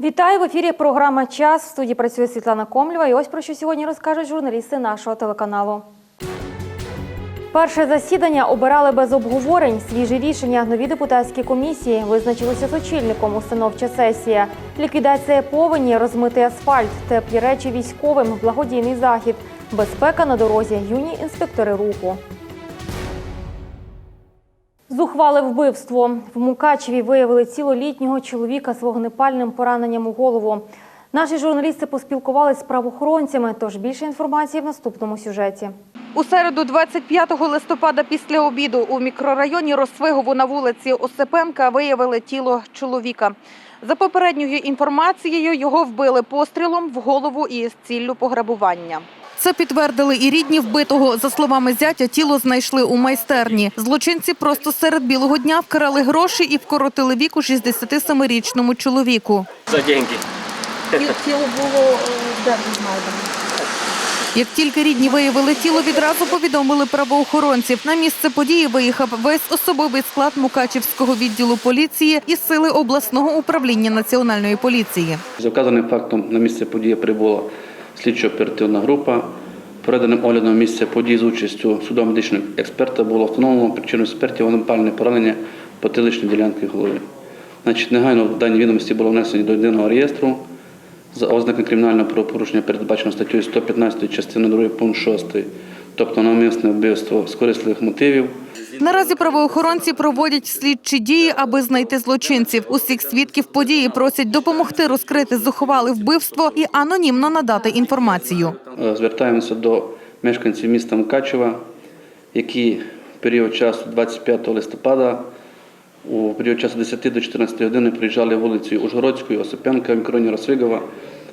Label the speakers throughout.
Speaker 1: Вітаю в ефірі. Програма Час. В студії працює Світлана Комлєва. І ось про що сьогодні розкажуть журналісти нашого телеканалу. Перше засідання обирали без обговорень. Свіжі рішення. Нові депутатські комісії визначилися з очільником. Установча сесія. Ліквідація повені, розмитий асфальт, теплі речі військовим, благодійний захід, безпека на дорозі, юні інспектори руху. Зухвале вбивство. В Мукачеві виявили цілолітнього чоловіка з вогнепальним пораненням у голову. Наші журналісти поспілкувалися з правоохоронцями, тож більше інформації в наступному сюжеті.
Speaker 2: У середу, 25 листопада, після обіду у мікрорайоні Росвигову на вулиці Осипенка виявили тіло чоловіка. За попередньою інформацією, його вбили пострілом в голову із ціллю пограбування. Це підтвердили і рідні вбитого. За словами зятя, тіло знайшли у майстерні. Злочинці просто серед білого дня вкрали гроші і вкоротили віку 67-річному чоловіку.
Speaker 3: за деньги.
Speaker 2: Тіло було де знайдено. Як тільки рідні виявили тіло, відразу повідомили правоохоронців. На місце події виїхав весь особовий склад Мукачівського відділу поліції і сили обласного управління національної поліції.
Speaker 4: За вказаним фактом на місце події прибула слідчо-оперативна група. Проведеним оглядом місця події з участю судово-медичного експерта було встановлено причину смерті вогнепальне поранення потиличної ділянки голови. Значить, негайно дані відомості було внесені до єдиного реєстру. За ознаками кримінального правопорушення передбачено статтею 115 частини 2 пункт 6, тобто навмисне вбивство з корисливих мотивів.
Speaker 2: Наразі правоохоронці проводять слідчі дії, аби знайти злочинців. Усіх свідків події просять допомогти розкрити зухвали вбивство і анонімно надати інформацію.
Speaker 4: Е, Звертаємося до мешканців міста Мукачева, які в період часу 25 листопада у період часу 10 до 14 години приїжджали вулицею Ужгородською, Осипенка, в мікроні Росвигова,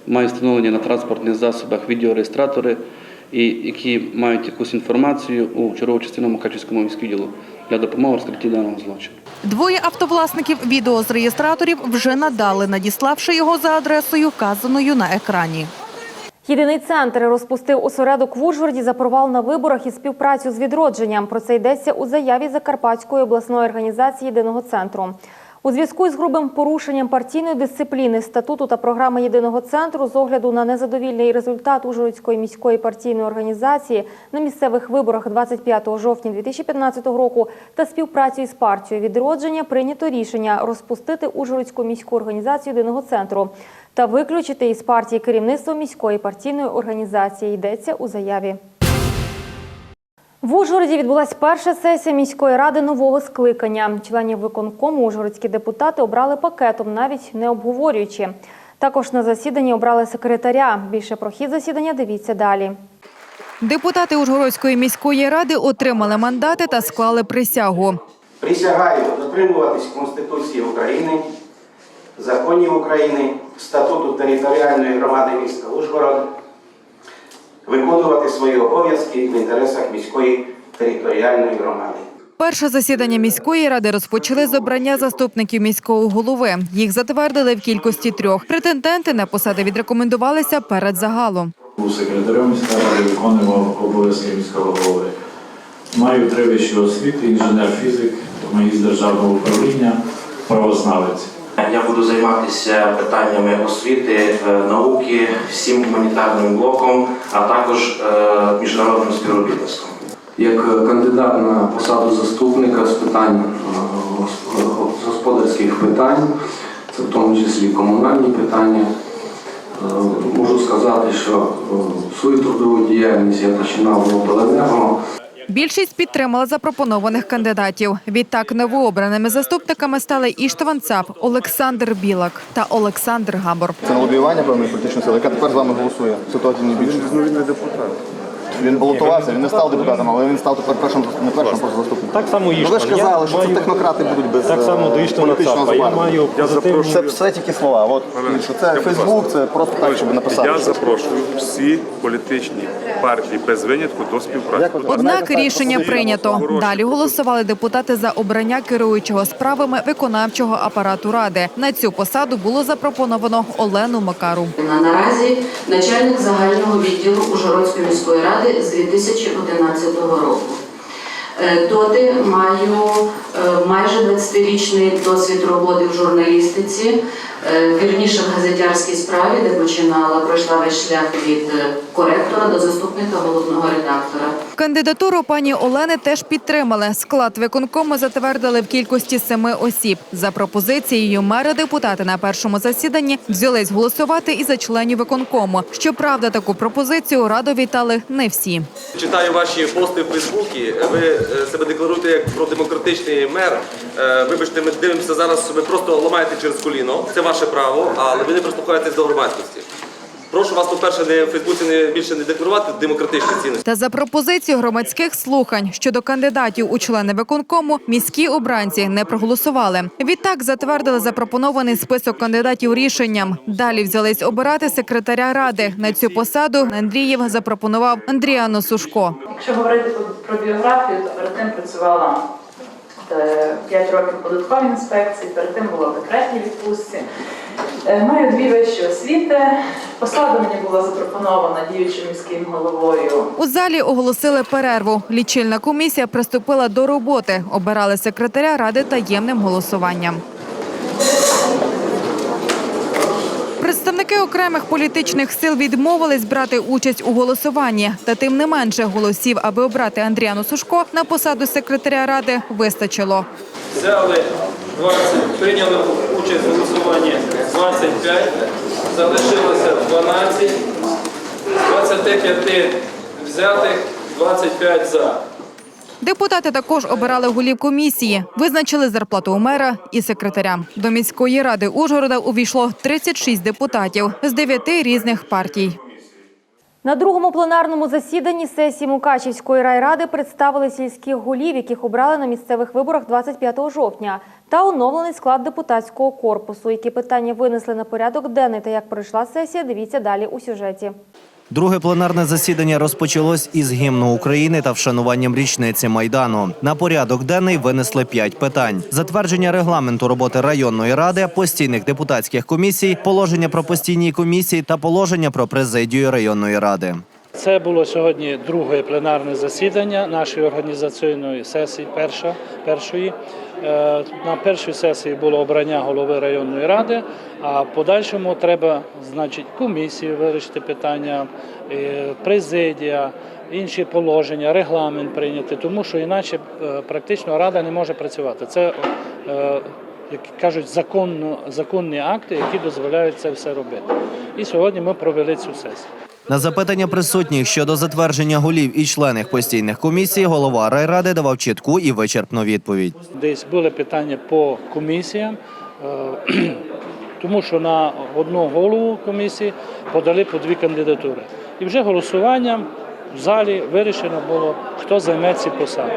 Speaker 4: мають встановлені на транспортних засобах відеореєстратори, і які мають якусь інформацію у чергову частину Мукачевському міськвідділу для допомоги розкритті даного злочину.
Speaker 2: Двоє автовласників відео з реєстраторів вже надали, надіславши його за адресою, вказаною на екрані.
Speaker 1: Єдиний центр розпустив осередок в Ужгороді за провал на виборах і співпрацю з відродженням. Про це йдеться у заяві Закарпатської обласної організації єдиного центру. У зв'язку з грубим порушенням партійної дисципліни, статуту та програми єдиного центру з огляду на незадовільний результат Ужгородської міської партійної організації на місцевих виборах 25 жовтня 2015 року та співпрацю із партією відродження прийнято рішення розпустити Ужгородську міську організацію єдиного центру та виключити із партії керівництво міської партійної організації. Йдеться у заяві. В Ужгороді відбулася перша сесія міської ради нового скликання. Членів виконкому ужгородські депутати обрали пакетом, навіть не обговорюючи. Також на засіданні обрали секретаря. Більше про хід засідання дивіться далі.
Speaker 2: Депутати Ужгородської міської ради отримали мандати та склали присягу.
Speaker 5: Присягаю дотримуватись Конституції України, законів України, статуту територіальної громади міста Ужгород, виконувати свої обов'язки в інтересах міської територіальної громади.
Speaker 2: Перше засідання міської ради розпочали з обрання заступників міського голови. Їх затвердили в кількості трьох. Претенденти на посади відрекомендувалися перед загалом.
Speaker 6: Був секретарем міської ради, виконував обов'язки міського голови. Маю три вищі освіти, інженер-фізик, магістр державного управління, правознавець.
Speaker 7: Я буду займатися питаннями освіти, е, науки, всім гуманітарним блоком, а також е, міжнародним співробітництвом.
Speaker 8: як кандидат на посаду заступника з питань е, господарських питань, це в тому числі комунальні питання. Е, Можу сказати, що е, свою трудову діяльність я починав в обленерго.
Speaker 2: Більшість підтримала запропонованих кандидатів. Відтак новообраними заступниками стали Іштван Цап, Олександр Білак та Олександр Габор.
Speaker 9: Це на лобіювання певної політичної сили, яка тепер з вами голосує. Ситуація не більше. Ну, він не депутат. Він балотувався, він не став депутатом, але він став тепер першим не першим, просто заступником.
Speaker 3: Так само
Speaker 9: Ну, ви ж казали, що це технократи будуть без
Speaker 3: Так само
Speaker 9: е,
Speaker 3: Іштвана
Speaker 9: політичного
Speaker 3: Цапа. Я
Speaker 9: забарвлення.
Speaker 3: маю позитивну...
Speaker 9: Це все тільки слова. От що це Фейсбук, це просто так, щоб написати.
Speaker 10: Я
Speaker 9: щось.
Speaker 10: запрошую всі політичні партії без винятку до співпраці.
Speaker 2: Однак рішення прийнято. Далі голосували депутати за обрання керуючого справами виконавчого апарату ради. На цю посаду було запропоновано Олену Макару.
Speaker 11: Наразі начальник загального відділу Ужгородської міської ради з 2011 року. Е, Доти маю е, майже 20-річний досвід роботи в журналістиці, е, вірніше в газетярській справі, де починала, пройшла весь шлях від коректора до заступника головного редактора.
Speaker 2: Кандидатуру пані Олени теж підтримали. Склад виконкому затвердили в кількості семи осіб. За пропозицією мера депутати на першому засіданні взялись голосувати і за членів виконкому. Щоправда, таку пропозицію радо вітали не всі.
Speaker 3: Читаю ваші пости в Фейсбуці. Ви себе декларуєте як продемократичний мер. Е, Вибачте, ми дивимося зараз, ви просто ламаєте через коліно. Це ваше право, але ви не прислухаєтесь до громадськості. Прошу вас, по-перше, не в Фейсбуці не більше не декларувати демократичні цінності.
Speaker 2: Та за пропозицією громадських слухань щодо кандидатів у члени виконкому міські обранці не проголосували. Відтак затвердили запропонований список кандидатів рішенням. Далі взялись обирати секретаря ради. На цю посаду Андрієв запропонував Андріану Сушко.
Speaker 12: Якщо говорити про, про біографію, то перед тим працювала 5 років в податковій інспекції, перед тим була в декретній відпустці. Е, Маю дві вищі освіти. Посада мені була запропонована діючим міським головою
Speaker 2: У залі оголосили перерву. Лічильна комісія приступила до роботи. Обирали секретаря ради таємним голосуванням. Представники окремих політичних сил відмовились брати участь у голосуванні. Та тим не менше голосів, аби обрати Андріану Сушко на посаду секретаря ради, вистачило.
Speaker 13: Взяли 20, прийняли участь в голосуванні 25, залишилося 12, з 25 взятих 25 за.
Speaker 2: Депутати також обирали голів комісії, визначили зарплату у мера і секретаря. До міської ради Ужгорода увійшло 36 депутатів з дев'яти різних партій.
Speaker 1: На другому пленарному засіданні сесії Мукачівської райради представили сільських голів, яких обрали на місцевих виборах 25 жовтня, та оновлений склад депутатського корпусу. Які питання винесли на порядок денний та як пройшла сесія, дивіться далі у сюжеті.
Speaker 14: Друге пленарне засідання розпочалось із гімну України та вшануванням річниці майдану. На порядок денний винесли п'ять питань: затвердження регламенту роботи районної ради, постійних депутатських комісій, положення про постійні комісії та положення про президію районної ради.
Speaker 13: Це було сьогодні друге пленарне засідання нашої організаційної сесії, перша, першої. Е, На першій сесії було обрання голови районної ради, а в подальшому треба значить, комісії вирішити питання, е, президія, інші положення, регламент прийняти, тому що іначе е, практично рада не може працювати. Це як кажуть, законно, законні акти, які дозволяють це все робити. І сьогодні ми провели цю сесію.
Speaker 14: На запитання присутніх щодо затвердження голів і членів постійних комісій, голова райради давав чітку і вичерпну відповідь.
Speaker 13: Десь були питання по комісіям, е, тому що на одну голову комісії подали по дві кандидатури. І вже голосуванням в залі вирішено було, хто займе ці посади.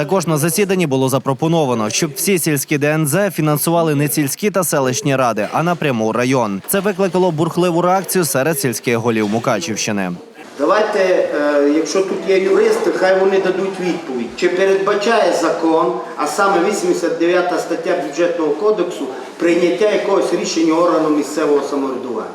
Speaker 14: Також на засіданні було запропоновано, щоб всі сільські ДНЗ фінансували не сільські та селищні ради, а напряму район. Це викликало бурхливу реакцію серед сільських голів Мукачівщини.
Speaker 5: Давайте, е, якщо тут є юристи, хай вони дадуть відповідь. Чи передбачає закон, а саме 89 стаття бюджетного кодексу, прийняття якогось рішення органу місцевого самоврядування?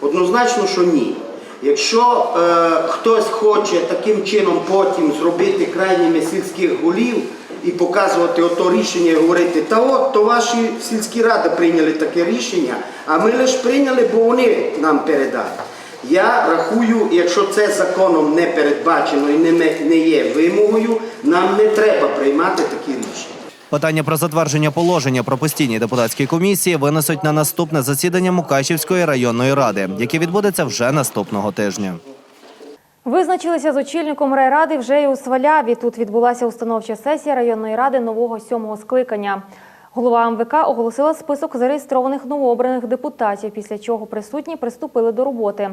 Speaker 5: Однозначно, що ні. Якщо е, хтось хоче таким чином потім зробити крайніми сільських голів і показувати ото рішення і говорити, та от, то ваші сільські ради прийняли таке рішення, а ми лише прийняли, бо вони нам передали. Я рахую, якщо це законом не передбачено і не, не є вимогою, нам не треба приймати такі рішення.
Speaker 14: Питання про затвердження положення про постійні депутатські комісії винесуть на наступне засідання Мукачівської районної ради, яке відбудеться вже наступного тижня.
Speaker 1: Визначилися з очільником райради вже і у Сваляві. Тут відбулася установча сесія районної ради нового сьомого скликання. Голова МВК оголосила список зареєстрованих новообраних депутатів, після чого присутні приступили до роботи.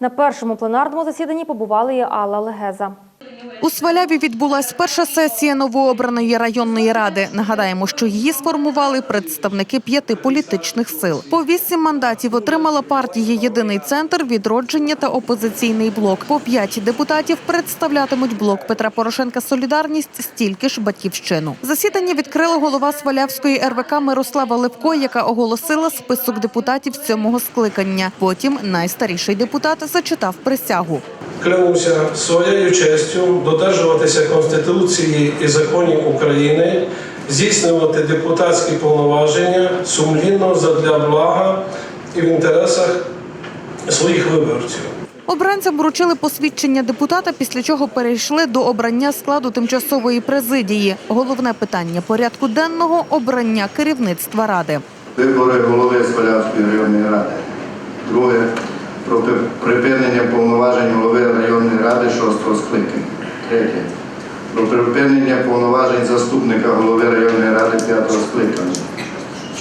Speaker 1: На першому пленарному засіданні побували і Алла Легеза.
Speaker 2: У Сваляві відбулась перша сесія новообраної районної ради. Нагадаємо, що її сформували представники п'яти політичних сил. По вісім мандатів отримала партія Єдиний центр, відродження та опозиційний блок. По п'ять депутатів представлятимуть блок Петра Порошенка Солідарність, стільки ж батьківщину. Засідання відкрила голова Свалявської РВК Мирослава Левко, яка оголосила список депутатів сьомого скликання. Потім найстаріший депутат зачитав присягу.
Speaker 15: Клянуся своєю честю додержуватися Конституції і законів України, здійснювати депутатські повноваження сумлінно задля блага і в інтересах своїх виборців.
Speaker 4: Обранцям вручили посвідчення депутата, після чого перейшли до обрання складу тимчасової президії. Головне питання порядку денного обрання керівництва ради.
Speaker 16: Вибори голови Свалявської районної ради. Друге про припинення повноважень голови районної ради шостого скликання. Третє про припинення повноважень заступника голови районної ради п'ятого скликання.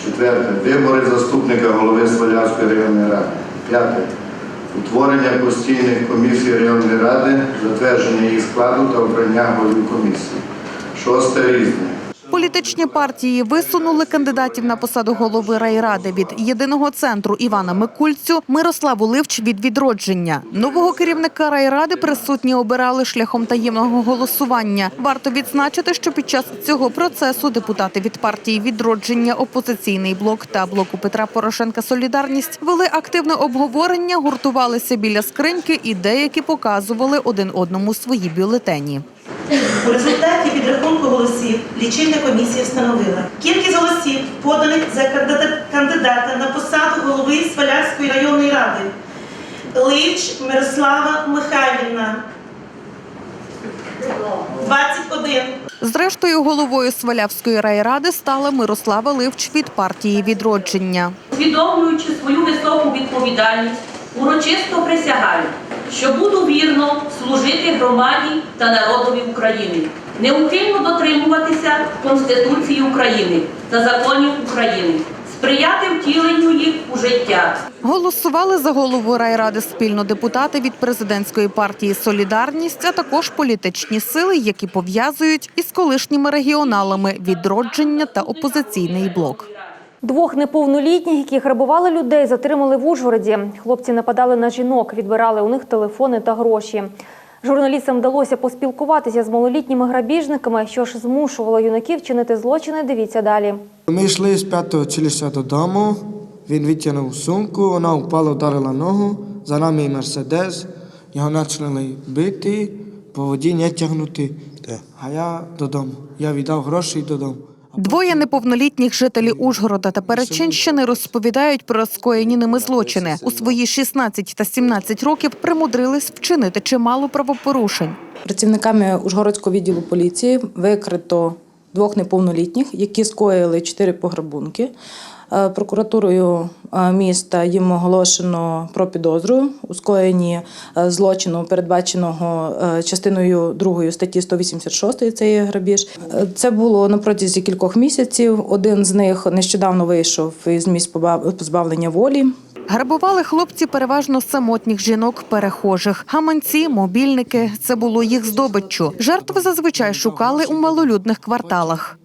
Speaker 16: Четверте вибори заступника голови Свалявської районної ради. П'яте утворення постійних комісій районної ради, затвердження їх складу та обрання голів комісії. Шосте різне.
Speaker 4: Політичні партії висунули кандидатів на посаду голови райради від єдиного центру Івана Микульцю, Мирославу Ливч від відродження. Нового керівника райради присутні обирали шляхом таємного голосування. Варто відзначити, що під час цього процесу депутати від партії відродження, опозиційний блок та блоку Петра Порошенка Солідарність вели активне обговорення, гуртувалися біля скриньки і деякі показували один одному свої бюлетені.
Speaker 17: У результаті підрахунку голосів лічильна комісія встановила кількість голосів, поданих за кандидата- на посаду голови Свалявської районної ради. Лич Мирослава Михайлівна. 21.
Speaker 4: Зрештою, головою Свалявської райради стала Мирослава Ливч від партії відродження.
Speaker 18: усвідомлюючи свою високу відповідальність, урочисто присягаю, що буду вірно служити громаді та народові України, неухильно дотримуватися Конституції України та законів України, сприяти втіленню їх у життя.
Speaker 4: Голосували за голову райради спільно депутати від президентської партії Солідарність, а також політичні сили, які пов'язують із колишніми регіоналами відродження та опозиційний блок.
Speaker 1: Двох неповнолітніх, які грабували людей, затримали в Ужгороді. Хлопці нападали на жінок, відбирали у них телефони та гроші. Журналістам вдалося поспілкуватися з малолітніми грабіжниками, що ж змушувало юнаків чинити злочини. Дивіться далі.
Speaker 19: Ми йшли з п'ятого училища додому. Він витягнув сумку, вона впала, вдарила ногу. За нами і мерседес. Його почали бити, по воді не тягнути. А я додому. Я віддав гроші додому.
Speaker 4: Двоє неповнолітніх жителів Ужгорода та Перечинщини розповідають про скоєні ними злочини. У свої 16 та 17 років примудрились вчинити чимало правопорушень.
Speaker 20: Працівниками Ужгородського відділу поліції викрито двох неповнолітніх, які скоїли чотири пограбунки. Е, Прокуратурою е, міста їм оголошено про підозру у скоєнні е, злочину, передбаченого частиною 2 статті 186 це є грабіж. Це було на протязі кількох місяців. Один з них нещодавно вийшов із місць побав- позбавлення волі.
Speaker 4: Грабували хлопці переважно самотніх жінок перехожих. Гаманці, мобільники це було їх здобиччю. Жертви зазвичай шукали у малолюдних кварталах.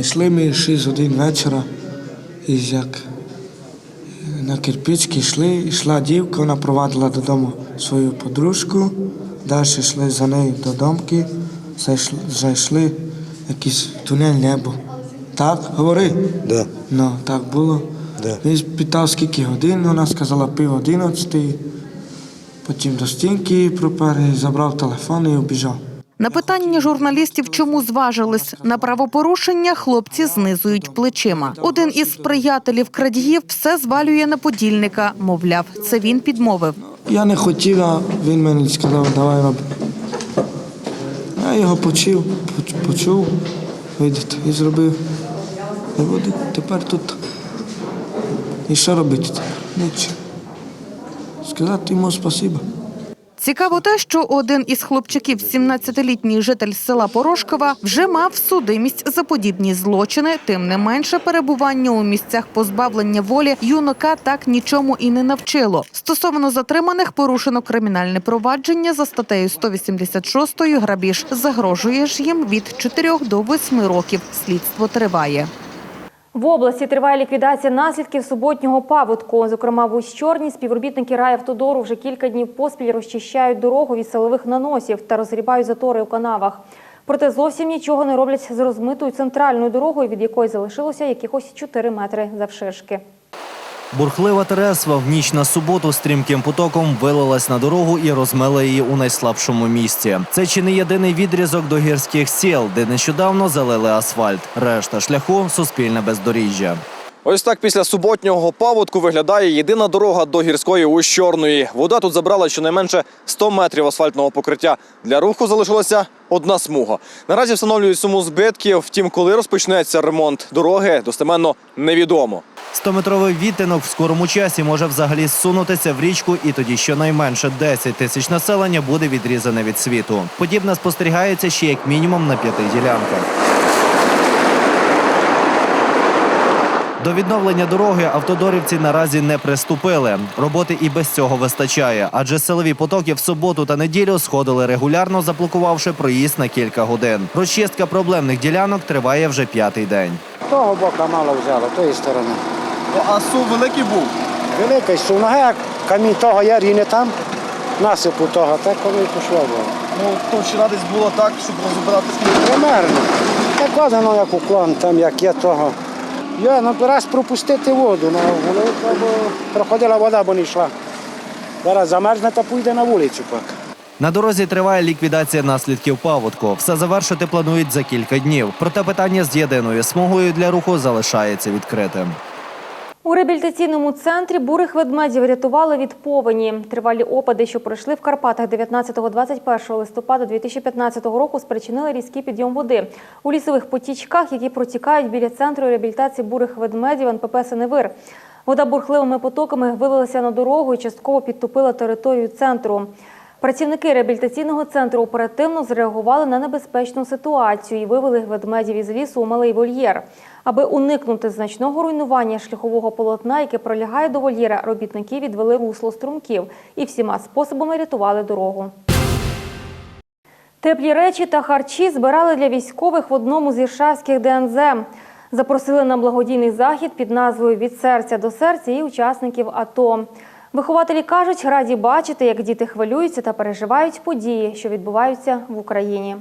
Speaker 19: Йшли ми 6 годин вечора. І як на кирпички йшли, йшла дівка, вона провадила додому свою подружку. Далі йшли за нею до домки, зайшли, зайшли якийсь тунель небо. Так, говори.
Speaker 21: Да.
Speaker 19: Ну, так було.
Speaker 21: Да.
Speaker 19: Він питав, скільки годин, вона сказала пів одинадцяти. Потім до стінки пропер, забрав телефон і обіжав.
Speaker 4: На питання журналістів, чому зважились на правопорушення, хлопці знизують плечима. Один із приятелів крадіїв все звалює на подільника. Мовляв, це він підмовив.
Speaker 19: Я не хотів, а він мені сказав, давай роби. Я його почув, почув, видите, і зробив. І буде тепер тут. І що робити? Нічого. Сказати йому спасибо.
Speaker 4: Цікаво те, що один із хлопчаків, 17-літній житель села Порошкова, вже мав судимість за подібні злочини. Тим не менше, перебування у місцях позбавлення волі юнака так нічому і не навчило. Стосовно затриманих порушено кримінальне провадження за статтею 186 грабіж. Загрожує ж їм від 4 до 8 років. Слідство триває.
Speaker 1: В області триває ліквідація наслідків суботнього паводку. Зокрема, в Ущорні співробітники райавтодору вже кілька днів поспіль розчищають дорогу від силових наносів та розгрібають затори у канавах. Проте зовсім нічого не роблять з розмитою центральною дорогою, від якої залишилося якихось 4 метри завширшки.
Speaker 14: Бурхлива Тересва в ніч на суботу стрімким потоком вилилась на дорогу і розмила її у найслабшому місці. Це чи не єдиний відрізок до гірських сіл, де нещодавно залили асфальт. Решта шляху суспільне бездоріжжя.
Speaker 22: Ось так після суботнього паводку виглядає єдина дорога до гірської ось Чорної. Вода тут забрала щонайменше 100 метрів асфальтного покриття. Для руху залишилася одна смуга. Наразі встановлюють суму збитків. Втім, коли розпочнеться ремонт дороги, достеменно невідомо.
Speaker 14: Стометровий відтинок в скорому часі може взагалі зсунутися в річку, і тоді щонайменше 10 тисяч населення буде відрізане від світу. Подібне спостерігається ще як мінімум на п'яти ділянках. До відновлення дороги автодорівці наразі не приступили. Роботи і без цього вистачає, адже силові потоки в суботу та неділю сходили регулярно, заблокувавши проїзд на кілька годин. Розчистка проблемних ділянок триває вже п'ятий день.
Speaker 23: Того бока мало взяло, тої сторони.
Speaker 9: А сув великий був?
Speaker 23: Великий сув, ну як камінь того є ріне там, насипу того, так воно і пішло. було.
Speaker 9: Ну, товщина десь було так, щоб розбирати скільки.
Speaker 23: Примерно. Так воно як уклон, там як є того. Я ну раз пропустити воду, ну воно треба проходила вода, бо не йшла. Зараз замерзне та поїде на вулицю пак.
Speaker 14: На дорозі триває ліквідація наслідків паводку. Все завершити планують за кілька днів. Проте питання з єдиною смугою для руху залишається відкритим.
Speaker 1: У реабілітаційному центрі бурих ведмедів рятували від повені. Тривалі опади, що пройшли в Карпатах 19-21 листопада 2015 року, спричинили різкий підйом води у лісових потічках, які протікають біля центру реабілітації бурих ведмедів НПП Сеневир. Вода бурхливими потоками вилилася на дорогу і частково підтопила територію центру. Працівники реабілітаційного центру оперативно зреагували на небезпечну ситуацію і вивели ведмедів із лісу у малий вольєр. Аби уникнути значного руйнування шляхового полотна, яке пролягає до вольєра, робітники відвели русло струмків і всіма способами рятували дорогу. Теплі речі та харчі збирали для військових в одному з іршавських ДНЗ. Запросили на благодійний захід під назвою Від серця до серця і учасників АТО. Вихователі кажуть, раді бачити, як діти хвилюються та переживають події, що відбуваються в Україні.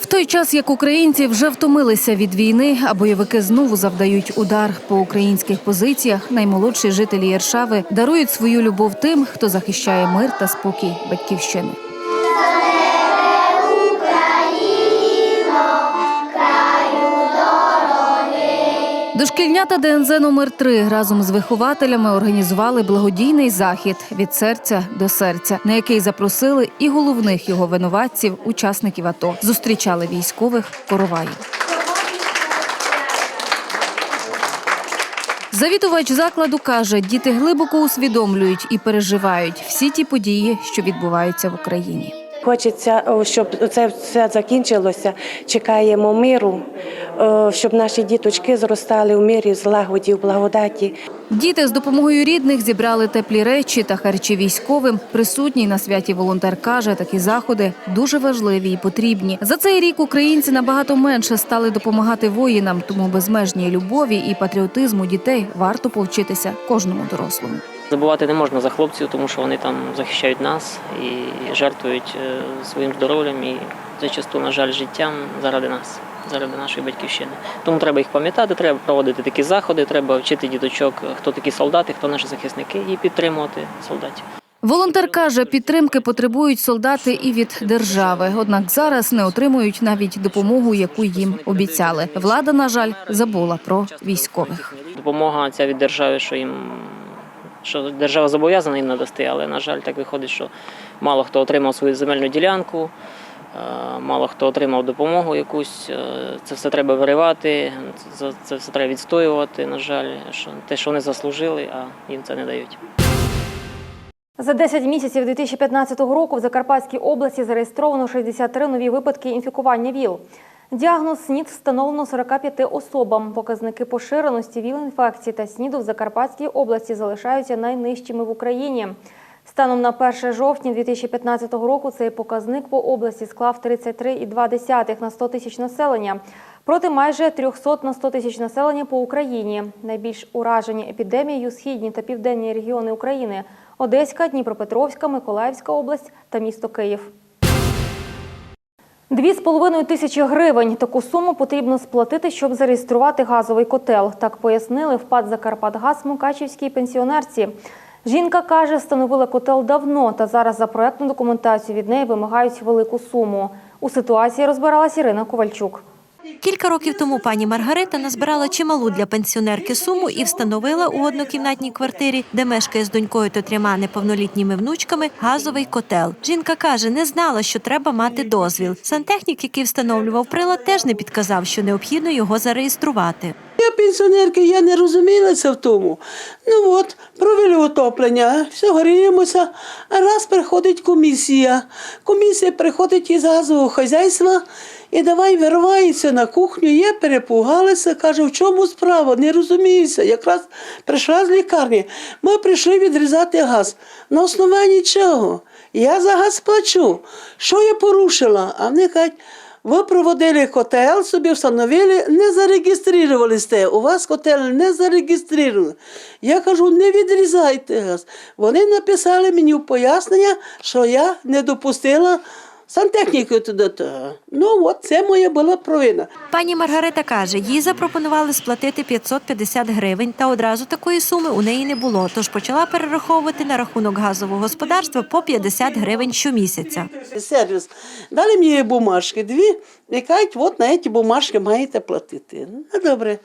Speaker 24: В той час, як українці вже втомилися від війни, а бойовики знову завдають удар по українських позиціях, наймолодші жителі Єршави дарують свою любов тим, хто захищає мир та спокій батьківщини. Дошкільнята ДНЗ номер 3 разом з вихователями організували благодійний захід від серця до серця, на який запросили і головних його винуватців, учасників АТО. Зустрічали військових короваїв. Завідувач закладу каже, діти глибоко усвідомлюють і переживають всі ті події, що відбуваються в Україні.
Speaker 25: Хочеться, щоб це все закінчилося. Чекаємо миру, щоб наші діточки зростали у мирі, злагоді, в благодаті.
Speaker 24: Діти з допомогою рідних зібрали теплі речі та харчі військовим. Присутній на святі волонтер каже, такі заходи дуже важливі і потрібні. За цей рік українці набагато менше стали допомагати воїнам, тому безмежній любові і патріотизму дітей варто повчитися кожному дорослому.
Speaker 17: Забувати не можна за хлопців, тому що вони там захищають нас і жертвують е, своїм здоров'ям і зачасту, на жаль, життям заради нас, заради нашої батьківщини. Тому треба їх пам'ятати, треба проводити такі заходи, треба вчити діточок, хто такі солдати, хто наші захисники, і підтримувати солдатів.
Speaker 24: Волонтер каже, підтримки потребують солдати і від держави. Однак зараз не отримують навіть допомогу, яку їм обіцяли. Влада, на жаль, забула про військових.
Speaker 17: Допомога ця від держави, що їм що держава зобов'язана їм надасти, але на жаль, так виходить, що мало хто отримав свою земельну ділянку, мало хто отримав допомогу якусь. е, Це все треба виривати, це, все треба відстоювати. На жаль, те, що вони заслужили, а їм це не дають.
Speaker 1: За 10 місяців 2015 року в Закарпатській області зареєстровано 63 нові випадки інфікування ВІЛ. Діагноз СНІД встановлено 45 особам. Показники поширеності ВІЛ-інфекції та СНІДу в Закарпатській області залишаються найнижчими в Україні. Станом на 1 жовтня 2015 року цей показник по області склав 33,2 на 100 тисяч населення, проти майже 300 на 100 тисяч населення по Україні. Найбільш уражені епідемією східні та південні регіони України – Одеська, Дніпропетровська, Миколаївська область та місто Київ. Дві з половиною тисячі гривень. Таку суму потрібно сплатити, щоб зареєструвати газовий котел. Так пояснили в ПАД «Закарпатгаз» Мукачівській пенсіонерці. Жінка каже, встановила котел давно, та зараз за проектну документацію від неї вимагають велику суму. У ситуації розбиралась Ірина Ковальчук.
Speaker 26: Кілька років тому пані Маргарита назбирала чималу для пенсіонерки суму і встановила у однокімнатній квартирі, де мешкає з донькою та трьома неповнолітніми внучками, газовий котел. Жінка каже, не знала, що треба мати дозвіл. Сантехнік, який встановлював прилад, теж не підказав, що необхідно його зареєструвати.
Speaker 27: Я пенсіонерка, я не розумілася в тому. Ну от, провели отоплення, все гріємося, раз приходить комісія. Комісія приходить із газового хазяйства і давай виривається на кухню. Я перепугалася, кажу, в чому справа, не розуміюся. Якраз прийшла з лікарні. Ми прийшли відрізати газ. На основанні чого? Я за газ плачу. Що я порушила? А вони кажуть, ви проводили котел, собі встановили, не зареєстрували сте. У вас котел не зареєстрований. Я кажу, не відрізайте газ. Вони написали мені в пояснення, що я не допустила сантехніку туди. Ну, от це моя була провина.
Speaker 26: Пані Маргарита каже, їй запропонували сплатити 550 гривень, та одразу такої суми у неї не було. Тож почала перераховувати на рахунок газового господарства по 50 гривень щомісяця.
Speaker 27: Сервіс. Дали мені бумажки дві і кажуть, от на ці бумажки маєте платити. Ну, добре.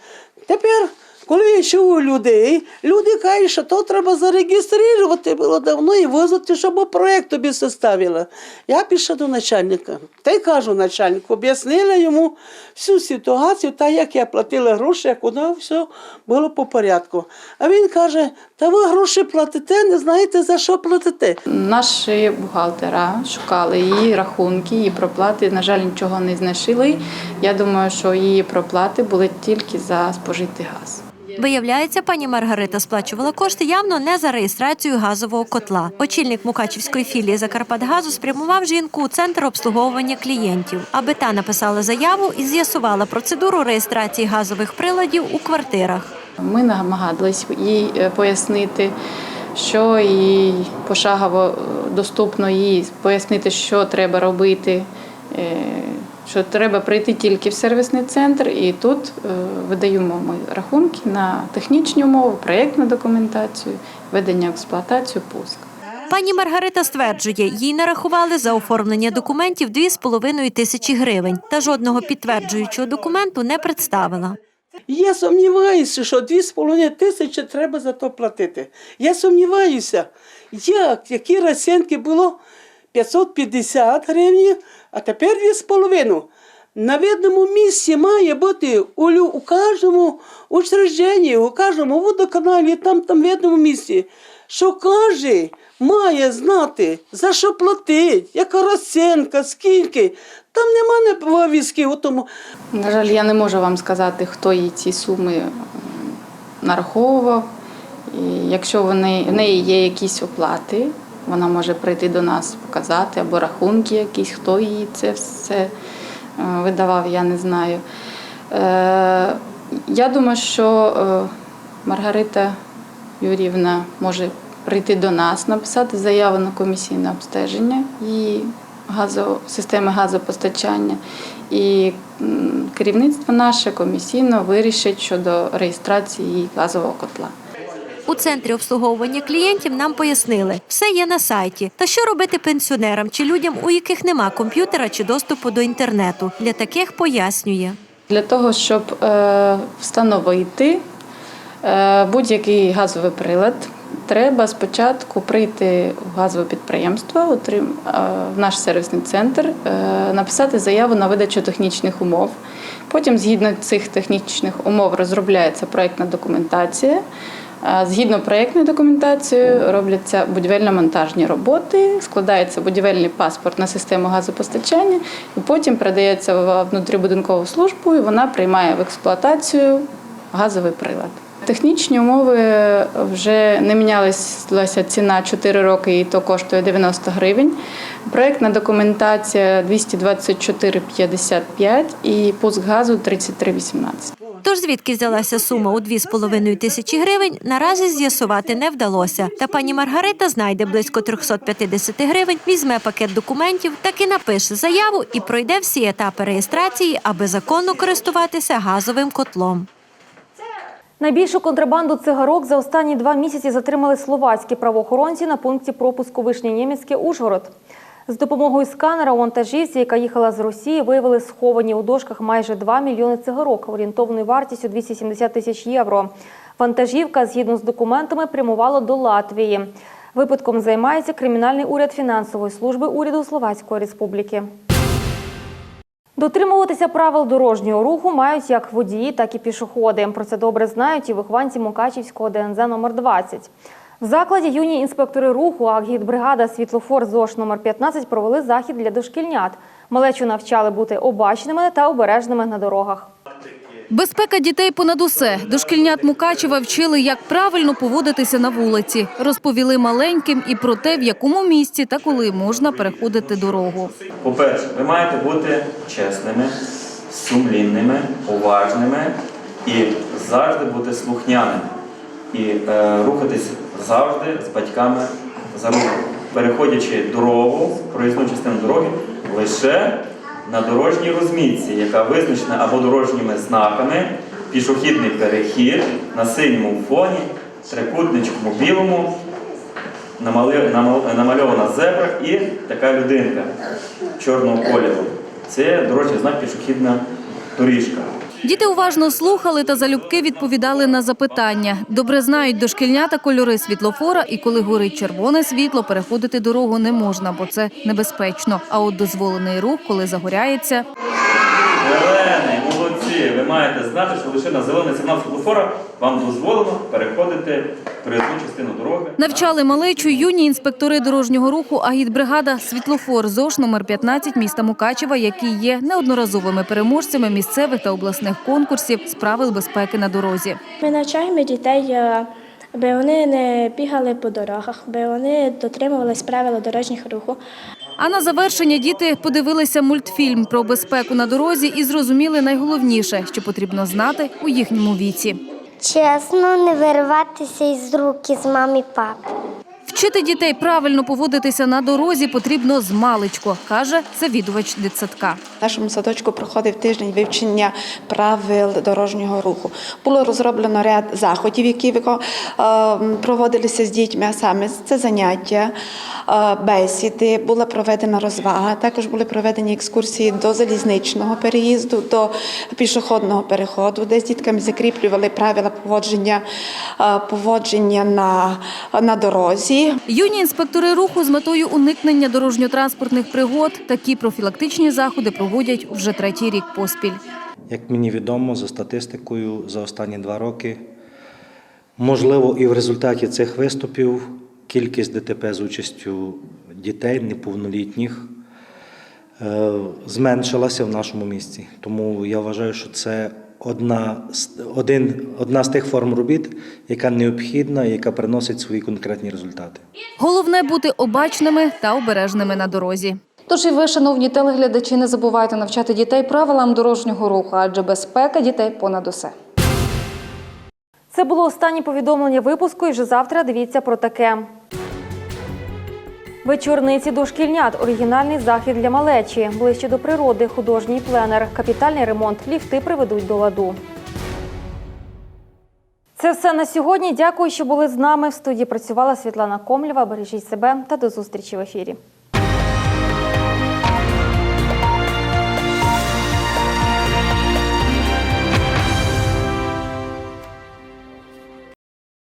Speaker 27: Тепер, коли я чув у людей, люди кажуть, що то треба зареєструвати було давно і визвати, щоб проєкт тобі составила. Я пішла до начальника. Та й кажу начальнику, об'яснила йому всю ситуацію, та як я платила гроші, як воно все було по порядку. А він каже: та ви гроші платите, не знаєте за що платите.
Speaker 12: Наші бухгалтера шукали її рахунки, її проплати. На жаль, нічого не знайшли. Я думаю, що її проплати були тільки за спожитий газ.
Speaker 26: Виявляється, пані Маргарита сплачувала кошти явно не за реєстрацію газового котла. Очільник Мукачівської філії Закарпатгазу спрямував жінку у центр обслуговування клієнтів, аби та написала заяву і з'ясувала процедуру реєстрації газових приладів у квартирах.
Speaker 12: Ми намагались їй е, пояснити, що їй пошагово е, доступно їй пояснити, що треба робити. Що треба прийти тільки в сервісний центр, і тут е, видаємо ми рахунки на технічні умови, проєктну документацію, ведення в експлуатацію, пуск.
Speaker 26: Пані Маргарита стверджує, їй нарахували за оформлення документів 2,5 тисячі гривень та жодного підтверджуючого документу не представила.
Speaker 27: Я сумніваюся, що 2,5 тисячі треба за то платити. Я сумніваюся, як, які розцінки було 550 гривень, а тепер 2,5. На видному місці має бути у, у кожному учрежденні, у кожному водоканалі, там, там видному місці, що кожен має знати, за що платить, яка розцінка, скільки. Там нема невивіски у тому.
Speaker 12: На жаль, я не можу вам сказати, хто їй ці суми нараховував. І якщо вони, в неї є якісь оплати, вона може прийти до нас показати, або рахунки якісь, хто їй це все е, видавав, я не знаю. Е, Я думаю, що е, Маргарита Юрівна може прийти до нас, написати заяву на комісійне обстеження її газо, системи газопостачання. І керівництво наше комісійно вирішить щодо реєстрації газового котла.
Speaker 26: У центрі обслуговування клієнтів нам пояснили, все є на сайті. Та що робити пенсіонерам чи людям, у яких нема комп'ютера чи доступу до інтернету? Для таких пояснює.
Speaker 12: Для того, щоб е, встановити е, будь-який газовий прилад, треба спочатку прийти в газове підприємство, е, в наш сервісний центр, е, написати заяву на видачу технічних умов. Потім, згідно цих технічних умов, розробляється проєктна документація. Згідно проєктної документації робляться будівельно-монтажні роботи, складається будівельний паспорт на систему газопостачання, і потім передається в внутрібудинкову службу, і вона приймає в експлуатацію газовий прилад. Технічні умови вже не мінялася ціна 4 роки, і то коштує 90 гривень. Проєктна документація 224,55 і пуск газу 33,18.
Speaker 26: Тож звідки взялася сума у 2,5 тисячі гривень, наразі з'ясувати не вдалося. Та пані Маргарита знайде близько 350 гривень, візьме пакет документів, таки напише заяву і пройде всі етапи реєстрації, аби законно користуватися газовим котлом.
Speaker 1: Найбільшу контрабанду цигарок за останні два місяці затримали словацькі правоохоронці на пункті пропуску Вишнє-Нємецьке Ужгород. З допомогою сканера у вантажівці, яка їхала з Росії, виявили сховані у дошках майже 2 мільйони цигарок орієнтовною вартістю 270 тисяч євро. Вантажівка, згідно з документами, прямувала до Латвії. Випадком займається кримінальний уряд фінансової служби уряду Словацької Республіки. Дотримуватися правил дорожнього руху мають як водії, так і пішоходи. Про це добре знають і вихованці Мукачівського ДНЗ номер 20 В закладі юні інспектори руху Агітбригада Світлофор ЗОШ номер 15 провели захід для дошкільнят. Малечу навчали бути обачними та обережними на дорогах.
Speaker 24: Безпека дітей понад усе. Дошкільнят Мукачева вчили, як правильно поводитися на вулиці. Розповіли маленьким і про те, в якому місці та коли можна переходити дорогу.
Speaker 28: По-перше, ви маєте бути чесними, сумлінними, уважними і завжди бути слухняними. І е, рухатись завжди з батьками за руку, переходячи дорогу, проїзну частину дороги, лише на дорожній розмітці, яка визначена або дорожніми знаками, пішохідний перехід на синьому фоні, трикутничкому білому, намальована зебра і така людинка чорного кольору. Це дорожній знак пішохідна доріжка.
Speaker 24: Діти уважно слухали та залюбки відповідали на запитання. Добре знають дошкільнята кольори світлофора, і коли горить червоне світло, переходити дорогу не можна, бо це небезпечно. А от дозволений рух, коли загоряється,
Speaker 28: Зелений, молодці! Ви маєте знати, що лише на зелений сигнал світлофора вам дозволено переходити проїзну частину дороги.
Speaker 24: навчали малечу юні інспектори дорожнього руху Агітбригада Світлофор ЗОШ номер 15 міста Мукачева, які є неодноразовими переможцями місцевих та обласних конкурсів з правил безпеки на дорозі.
Speaker 29: Ми навчаємо дітей, е, аби вони не бігали по дорогах, аби вони дотримувались правил дорожнього руху.
Speaker 24: А на завершення діти подивилися мультфільм про безпеку на дорозі і зрозуміли найголовніше, що потрібно знати у їхньому віці.
Speaker 30: Чесно, не вириватися із рук із мами і папи.
Speaker 24: Вчити дітей правильно поводитися на дорозі потрібно з маличку, каже завідувач дитсадка.
Speaker 31: Нашому садочку проходив тиждень вивчення правил дорожнього руху. Було розроблено ряд заходів, які е, проводилися з дітьми, а саме це заняття, е, бесіди, була проведена розвага. Також були проведені екскурсії до залізничного переїзду, до пішохідного переходу, де з дітками закріплювали правила поводження, е, поводження на, на дорозі.
Speaker 24: Юні інспектори руху з метою уникнення дорожньо-транспортних пригод такі профілактичні заходи проводять вже третій рік поспіль.
Speaker 32: Як мені відомо, за статистикою за останні два роки, можливо, і в результаті цих виступів кількість ДТП з участю дітей неповнолітніх е, зменшилася в нашому місті. Тому я вважаю, що це одна з, один, одна з тих форм робіт, яка необхідна і яка приносить свої конкретні результати.
Speaker 24: Головне бути обачними та обережними на дорозі. Тож і ви, шановні телеглядачі, не забувайте навчати дітей правилам дорожнього руху, адже безпека дітей понад усе.
Speaker 1: Це було останнє повідомлення випуску. І вже завтра дивіться про таке. Вечорниці дошкільнят. Оригінальний захід для малечі. Ближче до природи. Художній пленер. Капітальний ремонт. Ліфти приведуть до ладу. Це все на сьогодні. Дякую, що були з нами. В студії працювала Світлана Комлєва. Бережіть себе та до зустрічі в ефірі.